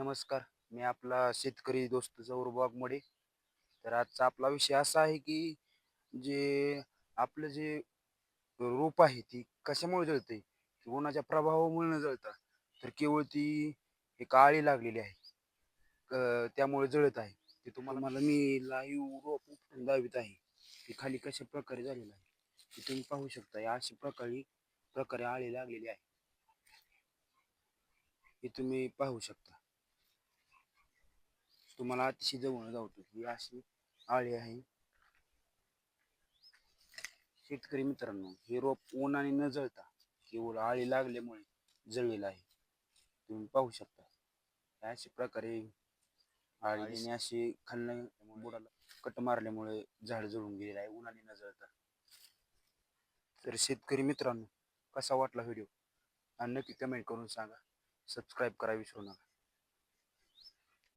नमस्कार. मी आपला शेतकरी दोस्त जौर मोडे तर आजचा आपला विषय असा आहे की जे आपलं जे रोप आहे ती कशामुळे जळते? की उन्हाच्या प्रभावामुळे न जळता? तर केवळ ती एक आळी लागलेली आहे. त्यामुळे जळत आहे. ते तुम्हाला मला मी लाईव्ह रोप उपटून दावित आहे. की खाली कशा प्रकारे झालेलं आहे? ते तुम्ही पाहू शकता या अशा प्रकारे प्रकारे आळी लागलेली आहे. हे तुम्ही पाहू शकता. तुम्हाला अतिशय जवळ जावतो ही अशी आळी आहे. शेतकरी मित्रांनो हे रोप उन्हाने न जळता केवळ आळी लागल्यामुळे जळलेलं आहे. तुम्ही पाहू शकता. अशा प्रकारे आळीने अशी खाल्लं बुडाला कट मारल्यामुळे झाड जळून गेलेलं आहे उन्हाने न जळता. तर शेतकरी मित्रांनो कसा वाटला व्हिडिओ? आणि नक्की कमेंट करून सांगा. सबस्क्राईब करा विसरू नका.